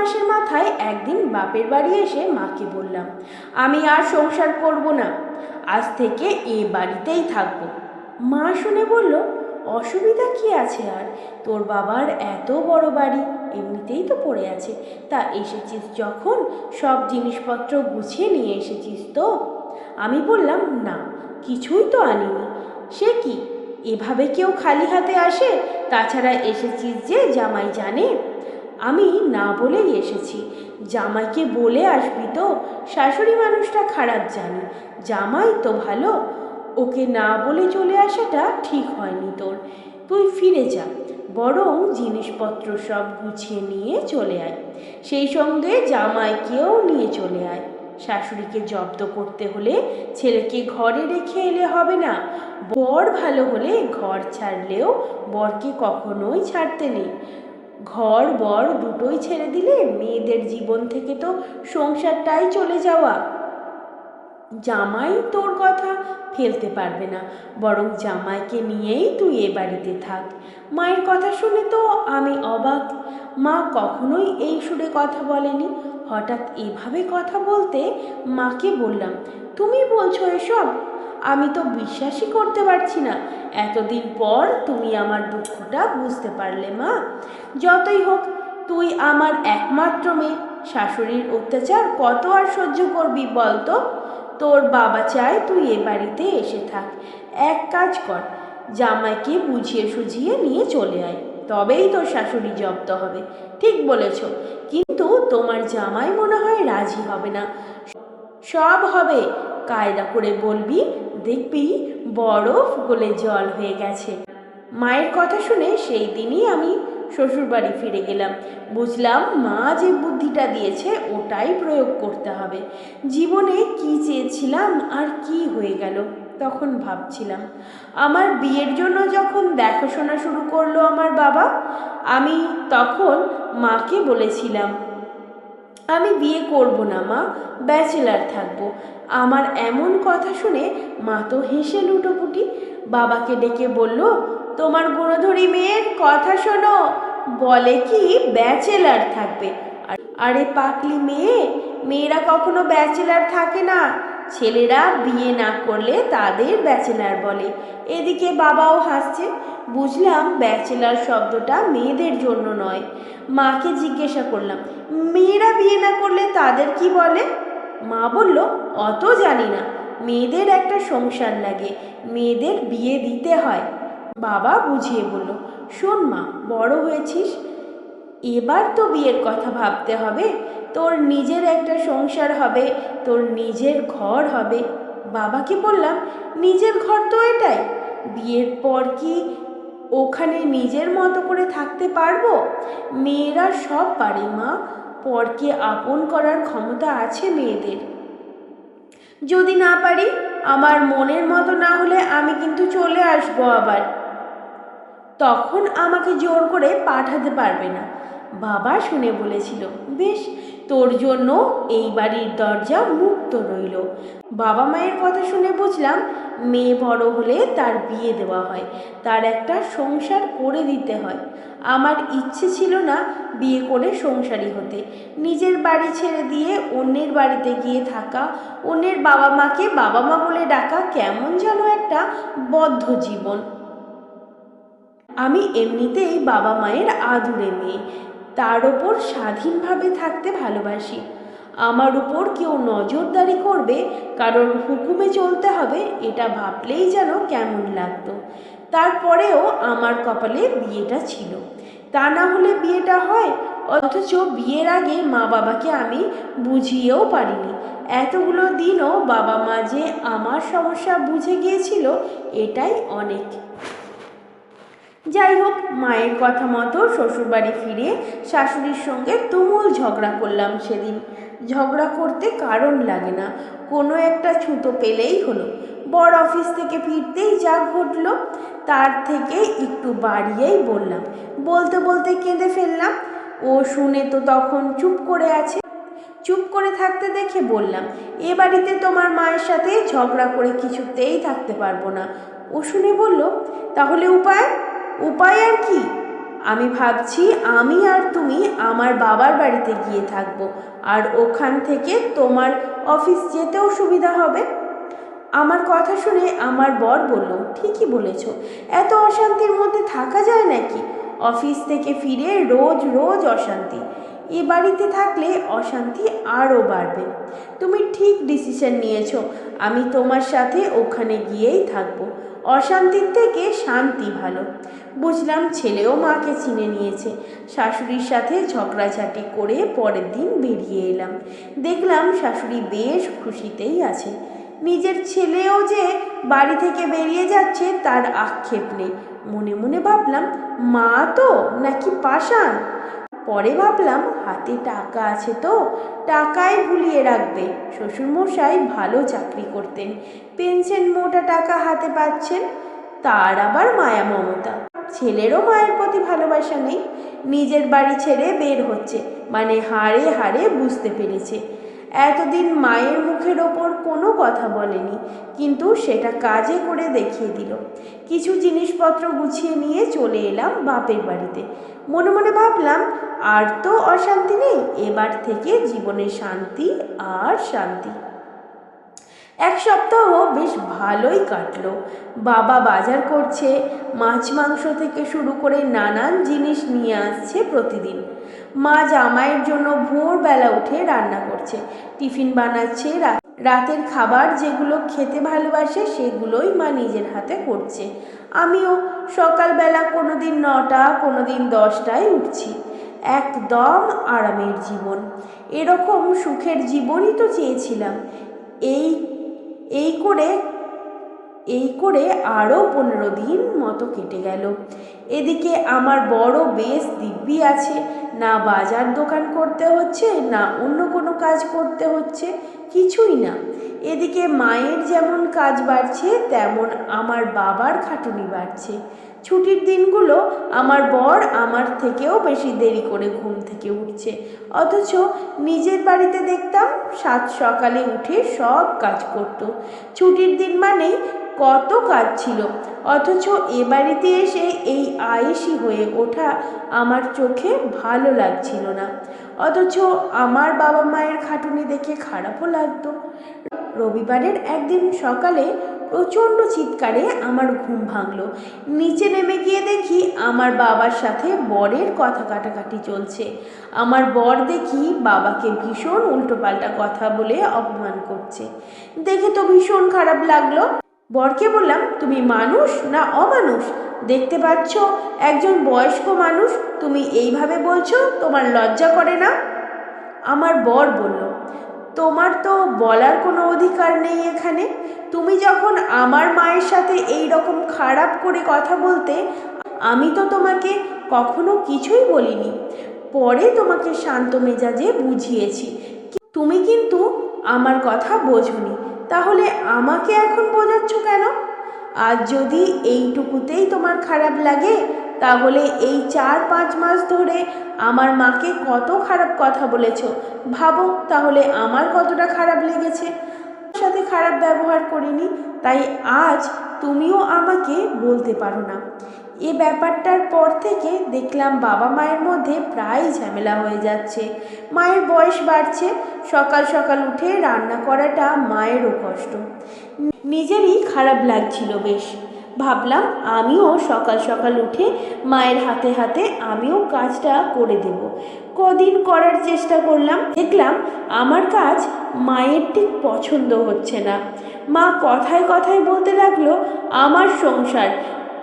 মাসের মাথায় একদিন বাপের বাড়ি এসে মাকে বললাম, আমি আর সংসার করব না, আজ থেকে এ বাড়িতেই থাকব। মা শুনে বলল, অসুবিধা কি আছে আর? তোর বাবার এত বড় বাড়ি, এমনিতেই তো পড়ে আছে। তা এসেছিস যখন, সব জিনিসপত্র গুছিয়ে নিয়ে এসেছিস তো? আমি বললাম, না, কিছুই তো আনিনি। সে কি, এভাবে কেউ খালি হাতে আসে? তাছাড়া এসেছিস যে জামাই জানে? আমি না বলেই এসেছি। জামাইকে বলে আসবি তো, শাশুড়ি মানুষটা খারাপ জানি। জামাই তো ভালো, ওকে না বলে চলে আসাটা ঠিক হয়নি তোর। তুই ফিরে যা, বরং জিনিসপত্র সব গুছিয়ে নিয়ে চলে আয়। সেই সঙ্গে জামাইকেও নিয়ে চলে আয়। শাশুড়িকে জব্দ করতে হলে ছেলেকে ঘরে রেখে এলে হবে না। বর ভালো হলে ঘর ছাড়লেও বরকে কখনোই ছাড়তে নেই। ঘর বর দুটোই ছেড়ে দিলে মেয়েদের জীবন থেকে তো সংসারটাই চলে যাওয়া। জামাই তোর কথা ফেলতে পারবে না, বরং জামাইকে নিয়েই তুই এ বাড়িতে থাক। মায়ের কথা শুনে তো আমি অবাক। মা কখনোই এই সুরে কথা বলেনি। হঠাৎ এভাবে কথা বলতে মাকে বললাম, তুমি বলছো এসব? আমি তো বিশ্বাসই করতে পারছি না। এতদিন পর তুমি আমার দুঃখটা বুঝতে পারলে, মা। যতই হোক, তুই আমার একমাত্র মেয়ে। শাশুড়ির অত্যাচার কত আর সহ্য করবি বল তো তোর বাবা চায় তুই এ বাড়িতে এসে থাক। এক কাজ কর, জামাইকে বুঝিয়ে সুঝিয়ে নিয়ে চলে আয়। তবেই তোর শাশুড়ি জব্দ হবে। ঠিক বলেছ। কিন্তু তোমার জামাই মনে হয় রাজি হবে না। সব হবে। কায়দা করে বলবি দেখবি বরফ গলে জল হয়ে গেছে। মায়ের কথা শুনে সেই দিনই আমি শ্বশুরবাড়ি ফিরে গেলাম। বুঝলাম মা যে বুদ্ধিটা দিয়েছে, ওটাই প্রয়োগ করতে হবে। জীবনে কি চেয়েছিলাম আর কি হয়ে গেল, তখন ভাবছিলাম। আমার বিয়ের জন্য যখন দেখাশোনা শুরু করল আমার বাবা, আমি তখন মাকে বলেছিলাম আমি বিয়ে করব না, মা। ব্যাচেলার থাকব। আমার এমন কথা শুনে মা তো হেসে লুটোপুটি। বাবাকে ডেকে বলল, তোমার গুণধরী মেয়ের কথা শোনো। বলে কি ব্যাচেলার থাকবে? আর- পাকলি মেয়ে, মেয়েরা কখনো ব্যাচেলার থাকে না। ছেলেরা বিয়ে না করলে তাদের ব্যাচেলার বলে। এদিকে বাবাও হাসছে। বুঝলাম ব্যাচেলার শব্দটা মেয়েদের জন্য নয়। মাকে জিজ্ঞাসা করলাম, মেয়েরা বিয়ে না করলে তাদের কি বলে? মা বলল, অত জানি না। মেয়েদের একটা সংসার লাগে, মেয়েদের বিয়ে দিতে হয়। বাবা বুঝিয়ে বলল, শোন মা, বড় হয়েছিস, এবার তো বিয়ের কথা ভাবতে হবে। তোর নিজের একটা সংসার হবে, তোর নিজের ঘর হবে। বাবাকে বললাম, নিজের ঘর তো এটাই। বিয়ের পর কি ওখানে নিজের মতো করে থাকতে পারব? মেয়েরা সব পারে মা, পরকে আপন করার ক্ষমতা আছে মেয়েদের। যদি না পারি, আমার মনের মতো না হলে আমি কিন্তু চলে আসব আবার। তখন আমাকে জোর করে পাঠাতে পারবে না। বাবা শুনে বলেছিল, বেশ, তোর জন্য এই বাড়ির দরজা মুক্ত রইল। বাবা মায়ের কথা শুনে বুঝলাম, মেয়ে বড় হলে তার বিয়ে দেওয়া হয়, তার একটা সংসার করে দিতে হয়। আমার ইচ্ছে ছিল না বিয়ে করে সংসারী হতে। নিজের বাড়ি ছেড়ে দিয়ে অন্যের বাড়িতে গিয়ে থাকা, অন্যের বাবা মাকে বাবা মা বলে ডাকা কেমন যেন একটা বদ্ধ জীবন। আমি এমনিতেই বাবা মায়ের আদুরে মেয়ে। তার ওপর স্বাধীনভাবে থাকতে ভালোবাসি। আমার উপর কেউ নজরদারি করবে, কারণ হুকুমে চলতে হবে, এটা ভাবলেই যেন কেমন লাগতো। তারপরেও আমার কপালে বিয়েটা ছিল। তা না হলে বিয়েটা হয়, অথচ বিয়ের আগে মা বাবাকে আমি বুঝিয়েও পারিনি। এতগুলো দিনও বাবা মা যে আমার সমস্যা বুঝে গিয়েছিল, এটাই অনেক। যাই হোক, মায়ের কথা মতো শ্বশুরবাড়ি ফিরে শাশুড়ির সঙ্গে তুমুল ঝগড়া করলাম সেদিন। ঝগড়া করতে কারণ লাগে না, কোনো একটা ছুতো পেলেই হলো। বড় অফিস থেকে ফিরতেই যা ঘটলো, তার থেকে একটু বাড়িয়েই বললাম, বলতে বলতে কেঁদে ফেললাম। ও শুনে তো তখন চুপ করে আছে। চুপ করে থাকতে দেখে বললাম, এ বাড়িতে তোমার মায়ের সাথে ঝগড়া করে কিছুতেই থাকতে পারব না। ও শুনে বলল, তাহলে উপায়? উপায় আর কি? আমি ভাবছি আমি আর তুমি আমার বাবার বাড়িতে গিয়ে থাকব, আর ওখান থেকে তোমার অফিস যেতেও সুবিধা হবে। আমার কথা শুনে আমার বর বলল, ঠিকই বলেছ। এত অশান্তির মধ্যে থাকা যায় নাকি? অফিস থেকে ফিরে রোজ রোজ অশান্তি। এ বাড়িতে থাকলে অশান্তি আরও বাড়বে। তুমি ঠিক ডিসিশন নিয়েছো। আমি তোমার সাথে ওখানে গিয়েই থাকব। অশান্তির থেকে শান্তি ভালো। বুঝলাম ছেলেও মাকে চিনে নিয়েছে। শাশুড়ির সাথে ঝগড়াঝাটি করে পরের দিন বেরিয়ে এলাম। দেখলাম শাশুড়ি বেশ খুশিতেই আছে। নিজের ছেলেও যে বাড়ি থেকে বেরিয়ে যাচ্ছে তার আক্ষেপ নেই। মনে মনে ভাবলাম, মা তো নাকি পাষাণ? পরে ভাবলাম, হাতে টাকা আছে তো টাকায় ভুলিয়ে রাখবে। শ্বশুরমশাই ভালো চাকরি করতেন, পেনশন মোটা টাকা হাতে পাচ্ছেন, তার আবার মায়া মমতা। ছেলেরও মায়ের প্রতি ভালোবাসা নেই, নিজের বাড়ি ছেড়ে বের হচ্ছে মানে হাড়ে হাড়ে বুঝতে পেরেছে। এতদিন মায়ের মুখের ওপর কোনো কথা বলেনি, কিন্তু সেটা কাজে করে দেখিয়ে দিল। কিছু জিনিসপত্র গুছিয়ে নিয়ে চলে এলাম বাপের বাড়িতে। মনে মনে ভাবলাম, আর তো অশান্তি নেই, এবার থেকে জীবনে শান্তি আর শান্তি। এক সপ্তাহ বেশ ভালোই কাটলো। বাবা বাজার করছে, মাছ মাংস থেকে শুরু করে নানান জিনিস নিয়ে আসছে প্রতিদিন। মা জামাইয়ের জন্য ভোরবেলা উঠে রান্না করছে। টিফিন বানাচ্ছে রাতের খাবার যেগুলো খেতে ভালোবাসে সেগুলোই মা নিজের হাতে করছে। আমিও সকালবেলা কোনো দিন নটা কোনো দিন দশটায় উঠছি। একদম আরামের জীবন। এরকম সুখের জীবনই তো চেয়েছিলাম। এই এই করে এই করে আরও পনেরো দিন মতো কেটে গেল। এদিকে আমার বড় বেশ দিব্যি আছে, না বাজার দোকান করতে হচ্ছে, না অন্য কোনো কাজ করতে হচ্ছে, কিছুই না। এদিকে মায়ের যেমন কাজ বাড়ছে, তেমন আমার বাবার খাটুনি বাড়ছে। ছুটির দিনগুলো আমার বর আমার থেকেও বেশি দেরি করে ঘুম থেকে উঠছে। অথচ নিজের বাড়িতে দেখতাম, সাত সকালে উঠে সব কাজ করত। ছুটির দিন মানেই কত কাজ ছিল। অথচ এ বাড়িতে এসে এই আয়েসি হয়ে ওঠা আমার চোখে ভালো লাগছিল না। অথচ আমার বাবা মায়ের খাটুনি দেখে খারাপও লাগতো। রবিবারের একদিন সকালে প্রচণ্ড চিৎকারে আমার ঘুম ভাঙলো। নিচে নেমে গিয়ে দেখি আমার বাবার সাথে বরের কথা কাটাকাটি চলছে। আমার বর দেখি বাবাকে ভীষণ উল্টোপাল্টা কথা বলে অপমান করছে। দেখে তো ভীষণ খারাপ লাগল। বরকে বললাম, তুমি মানুষ না অমানুষ? দেখতে পাচ্ছ, একজন বয়স্ক মানুষ, তুমি এইভাবে বলছো, তোমার লজ্জা করে না? আমার বর বলল, তোমার তো বলার কোনো অধিকার নেই এখানে। তুমি যখন আমার মায়ের সাথে এই রকম খারাপ করে কথা বলতে, আমি তো তোমাকে কখনো কিছুই বলিনি। পরে তোমাকে শান্ত মেজাজে বুঝিয়েছি। তুমি কিন্তু আমার কথা বোঝনি। তাহলে আমাকে এখন বোঝাচ্ছ কেন? আর যদি এইটুকুতেই তোমার খারাপ লাগে, তাহলে এই চার পাঁচ মাস ধরে আমার মাকে কত খারাপ কথা বলেছ। ভাবো তাহলে আমার কতটা খারাপ লেগেছে। সাথে খারাপ ব্যবহার করিনি, তাই আজ তুমিও আমাকে বলতে পারো না। এ ব্যাপারটার পর থেকে দেখলাম বাবা মায়ের মধ্যে প্রায় ঝামেলা হয়ে যাচ্ছে। মায়ের বয়স বাড়ছে, সকাল সকাল উঠে রান্না করাটা মায়েরও কষ্ট। নিজেরই খারাপ লাগছিল বেশ। ভাবলাম আমিও সকাল সকাল উঠে মায়ের হাতে হাতে আমিও কাজটা করে দেব। কদিন করার চেষ্টা করলাম, দেখলাম আমার কাজ মায়ের ঠিক পছন্দ হচ্ছে না। মা কথায় কথায় বলতে লাগল, আমার সংসার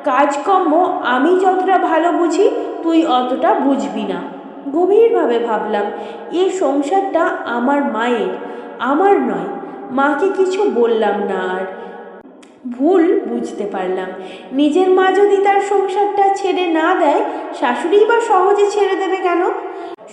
কাজকর্ম আমি যতটা ভালো বুঝি, তুই অতটা বুঝবি না। গভীরভাবে ভাবলাম এই সংসারটা আমার মায়ের, আমার নয়। মাকে কিছু বললাম না আর। ভুল বুঝতে পারলাম। নিজের মা যদি তার সংসারটা ছেড়ে না দেয় শাশুড়িই বা সহজে ছেড়ে দেবে কেন?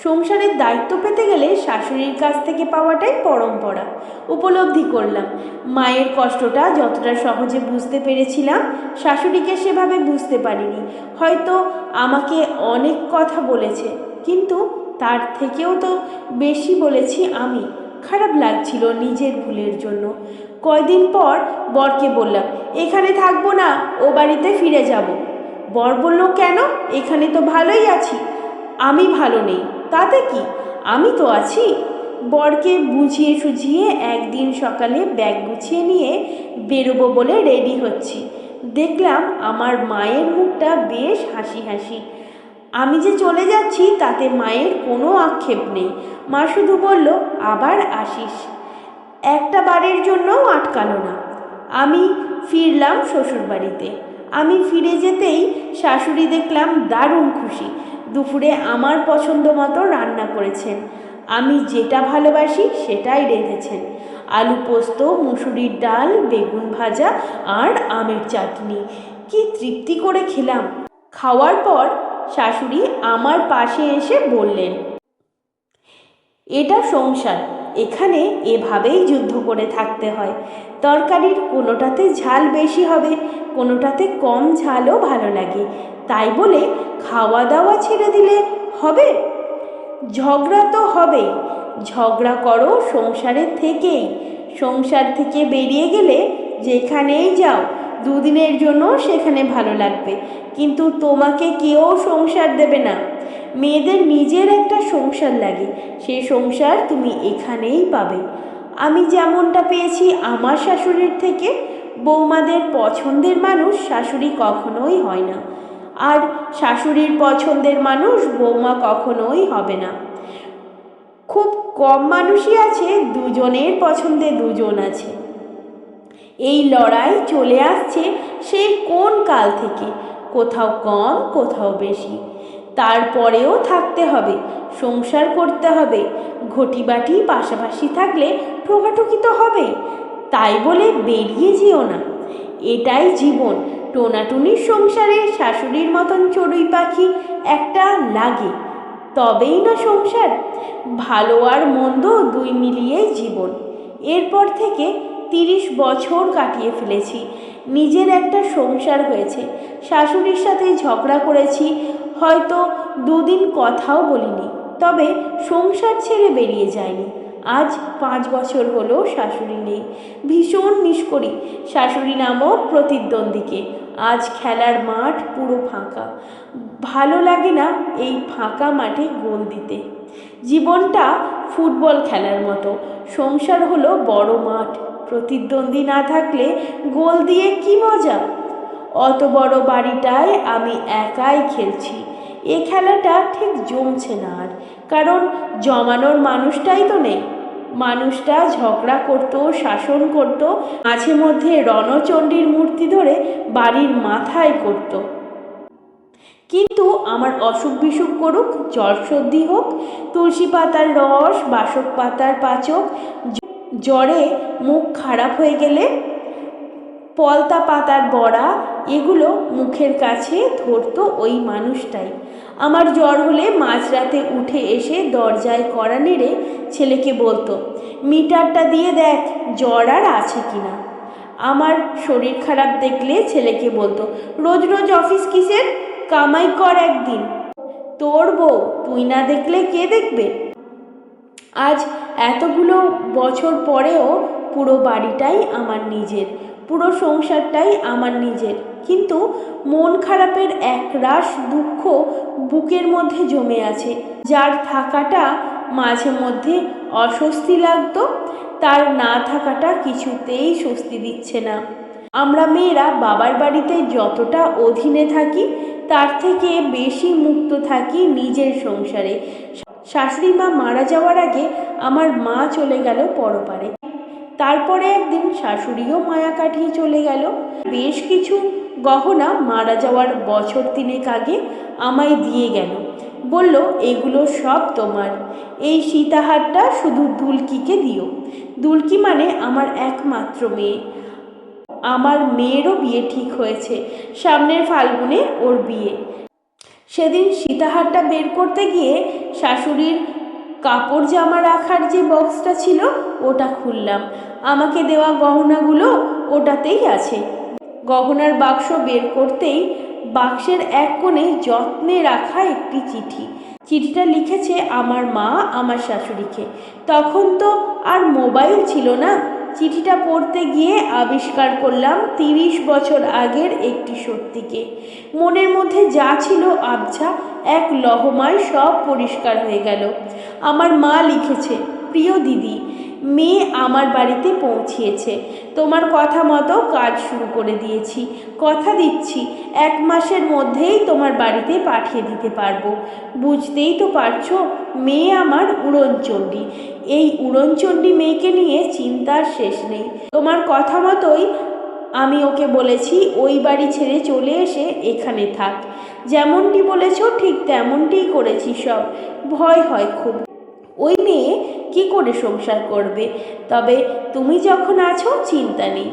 সংসারের দায়িত্ব পেতে গেলে শাশুড়ির কাছ থেকে পাওয়াটাই পরম্পরা। উপলব্ধি করলাম। মায়ের কষ্টটা যতটা সহজে বুঝতে পেরেছিলাম, শাশুড়িকে সেভাবে বুঝতে পারিনি। হয়তো আমাকে অনেক কথা বলেছে, কিন্তু তার থেকেও তো বেশি বলেছি আমি। খারাপ লাগছিল নিজের ভুলের জন্য। কয়দিন পর বরকে বললাম, এখানে থাকব না, ও বাড়িতে ফিরে যাব। বর বলল, কেন? এখানে তো ভালোই আছি। আমি ভালো নেই। তাতে কি? আমি তো আছি। বরকে বুঝিয়ে সুঝিয়ে একদিন সকালে ব্যাগ গুছিয়ে নিয়ে বেরোবো বলে রেডি হচ্ছি। দেখলাম আমার মায়ের মুখটা বেশ হাসি হাসি। আমি যে চলে যাচ্ছি তাতে মায়ের কোনো আক্ষেপ নেই। মা শুধু বলল, আবার আসিস। একটা বারের জন্যও আটকালো না। আমি ফিরলাম শ্বশুরবাড়িতে। আমি ফিরে যেতেই শাশুড়ি দেখলাম দারুণ খুশি। দুপুরে আমার পছন্দ মতো রান্না করেছেন। আমি যেটা ভালোবাসি সেটাই রেঁধেছেন। আলু পোস্ত, মুসুরির ডাল, বেগুন ভাজা আর আমের চাটনি। কি তৃপ্তি করে খেলাম। খাওয়ার পর শাশুড়ি আমার পাশে এসে বললেন, এটা সংসার, এখানে এভাবেই যুদ্ধ করে থাকতে হয়। তরকারির কোনোটাতে ঝাল বেশি হবে কোনোটাতে কম ঝালও ভালো লাগে। তাই বলে খাওয়া দাওয়া ছেড়ে দিলে হবে? ঝগড়া তো হবেই ঝগড়া করো সংসারের থেকেই। সংসার থেকে বেরিয়ে গেলে যেখানেই যাও, দুদিনের জন্য সেখানে ভালো লাগবে। কিন্তু তোমাকে কেউ সংসার দেবে না। মেয়েদের নিজের একটা সংসার লাগে। সে সংসার তুমি এখানেই পাবে। আমি যেমনটা পেয়েছি আমার শাশুড়ির থেকে বৌমাদের পছন্দের মানুষ শাশুড়ি কখনোই হয় না। আর শাশুড়ির পছন্দের মানুষ বৌমা কখনোই হবে না। খুব কম মানুষই আছে, দুজনের পছন্দে দুজন আছে। এই লড়াই চলে আসছে সেই কোন কাল থেকে? কোথাও কম, কোথাও বেশি। তারপরেও থাকতে হবে, সংসার করতে হবে ঘটি বাটি পাশাপাশি থাকলে ঠোকাঠুকি তো হবেই। তাই বলে বেরিয়ে যেও না। এটাই জীবন। টোনাটুনির সংসারে শাশুড়ির মতন চড়ুই পাখি একটা লাগে। তবেই না সংসার। ভালো আর মন্দ দুই মিলিয়েই জীবন। এরপর থেকে তিরিশ বছর কাটিয়ে ফেলেছি। নিজের একটা সংসার হয়েছে। শাশুড়ির সাথে ঝগড়া করেছি। হয়তো দুদিন কথাও বলিনি। তবে সংসার ছেড়ে বেরিয়ে যায়নি। আজ পাঁচ বছর হলো শাশুড়ি নেই। ভীষণ মিস করি শাশুড়ি নামক প্রতিদ্বন্দ্বীকে। আজ খেলার মাঠ পুরো ফাঁকা। ভালো লাগে না এই ফাঁকা মাঠে গোল দিতে। জীবনটা ফুটবল খেলার মতো। সংসার হলো বড় মাঠ। প্রতিদ্বন্দ্বী না থাকলে গোল দিয়ে কি মজা? অত বড় বাড়িটায় আমি একাই খেলছি। এ খেলাটা ঠিক জমছে না আর। কারণ জমানোর মানুষটাই তো নেই। মানুষটা ঝগড়া করত, শাসন করত, মাঝে মধ্যে রণচণ্ডীর মূর্তি ধরে বাড়ির মাথায় করত। কিন্তু আমার অসুখ বিসুখ করুক, জ্বর সর্দি হোক, তুলসী পাতার রস, বাসক পাতার পাচক জ্বরে মুখ খারাপ হয়ে গেলে পলতা পাতার বড়া, এগুলো মুখের কাছে ধরতো ওই মানুষটাই। আমার জ্বর হলে মাঝরাতে উঠে এসে দরজায় কড়া নেড়ে ছেলেকে বলতো, মিটারটা দিয়ে দেখ, জ্বর আর আছে কিনা আমার শরীর খারাপ দেখলে ছেলেকে বলতো, রোজ রোজ অফিস কিসের? কামাই কর একদিন। তোর বউ, তুই না দেখলে কে দেখবে? আজ এতগুলো বছর পরেও পুরো বাড়িটাই আমার নিজের। পুরো সংসারটাই আমার নিজের। কিন্তু মন খারাপের এক রাশ দুঃখ বুকের মধ্যে জমে আছে। যার থাকাটা মাঝে মধ্যে অস্বস্তি লাগতো, তার না থাকাটা কিছুতেই স্বস্তি দিচ্ছে না। আমরা মেয়েরা বাবার বাড়িতে যতটা অধীনে থাকি, তার থেকে বেশি মুক্ত থাকি নিজের সংসারে। শাশুড়ি মা মারা যাওয়ার আগে আমার মা চলে গেল পরপারে। তারপরে একদিন শাশুড়িও মায়া কাটিয়ে চলে গেল। বেশ কিছু গহনা মারা যাওয়ার বছর তিনেক আগে আমায় দিয়ে গেল। বলল, এগুলো সব তোমার। এই সীতাহারটা শুধু দুলকিকে দিও। দুলকি মানে আমার একমাত্র মেয়ে। আমার মেয়েরও বিয়ে ঠিক হয়েছে। সামনের ফাল্গুনে ওর বিয়ে। সেদিন সীতাহারটা বের করতে গিয়ে শাশুড়ির কাপড় জামা রাখার যে বক্সটা ছিল, ওটা খুললাম। আমাকে দেওয়া গহনাগুলো ওটাতেই আছে। গহনার বাক্স বের করতেই বাক্সের এক কোণে যত্নে রাখা একটি চিঠি। চিঠিটা লিখেছে আমার মা, আমার শাশুড়িকে। তখন তো আর মোবাইল ছিল না চিঠিটা পড়তে গিয়ে আবিষ্কার করলাম তিরিশ বছর আগের একটি সত্যিকে। মনের মধ্যে যা ছিল আবছা, এক লহমায় সব পরিষ্কার হয়ে গেল। আমার মা লিখেছে, প্রিয় দিদি মেয়ে আমার বাড়িতে পৌঁছিয়েছে। তোমার কথা মতো কাজ শুরু করে দিয়েছি। কথা দিচ্ছি, এক মাসের মধ্যেই তোমার বাড়িতে পাঠিয়ে দিতে পারব। বুঝতেই তো পারছ, মেয়ে আমার উড়নচণ্ডী। এই উড়নচণ্ডী মেয়েকে নিয়ে চিন্তার শেষ নেই। তোমার কথা মতোই আমি ওকে বলেছি, ওই বাড়ি ছেড়ে চলে এসে এখানে থাক। যেমনটি বলেছ, ঠিক তেমনটিই করেছি সব। ভয় হয় খুব। ওই মেয়ে কি করে সংসার করবে? তবে তুমি যখন আছো, চিন্তা নেই।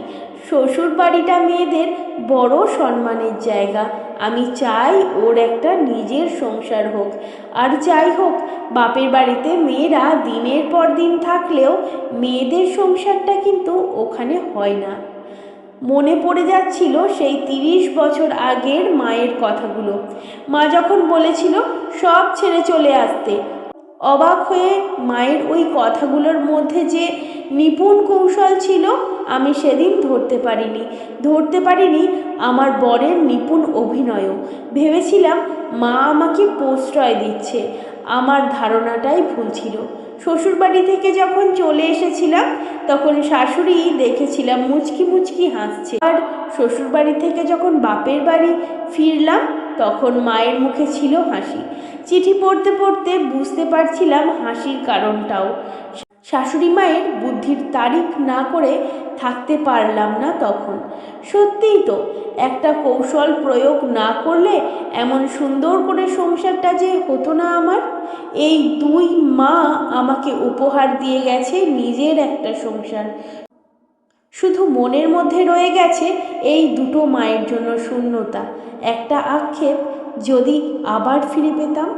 শ্বশুর বাড়িটা মেয়েদের বড় সম্মানের জায়গা। আমি চাই ওর একটা নিজের সংসার হোক। আর যাই হোক, বাপের বাড়িতে মেয়েরা দিনের পর দিন থাকলেও মেয়েদের সংসারটা কিন্তু ওখানে হয় না। মনে পড়ে যাচ্ছিল সেই তিরিশ বছর আগের মায়ের কথাগুলো। মা যখন বলেছিল, সব ছেড়ে চলে আসতে। অবাক হয়ে মায়ের ওই কথাগুলোর মধ্যে যে নিপুণ কৌশল ছিল, আমি সেদিন ধরতে পারিনি। ধরতে পারিনি আমার বরের নিপুণ অভিনয়ও। ভেবেছিলাম মা আমাকে প্রশ্রয় দিচ্ছে। আমার ধারণাটাই ভুল ছিল। শ্বশুরবাড়ি থেকে যখন চলে এসেছিলাম, তখন শাশুড়ি দেখেছিলাম মুচকি মুচকি হাসছে। আর শ্বশুরবাড়ি থেকে যখন বাপের বাড়ি ফিরলাম, তখন মায়ের মুখে ছিল হাসি। চিঠি পড়তে পড়তে বুঝতে পারছিলাম হাসির কারণটাও। শাশুড়ি মায়ের বুদ্ধির তারিখ না করে থাকতে পারলাম না তখন। সত্যিই তো, একটা কৌশল প্রয়োগ না করলে এমন সুন্দর করে সংসারটা যে হতো না আমার, এই দুই মা আমাকে উপহার দিয়ে গেছে নিজের একটা সংসার। শুধু মনের মধ্যে রয়ে গেছে এই দুটো মায়ের জন্য শূন্যতা, একটা আক্ষেপ যদি আবার ফিরে পেতাম?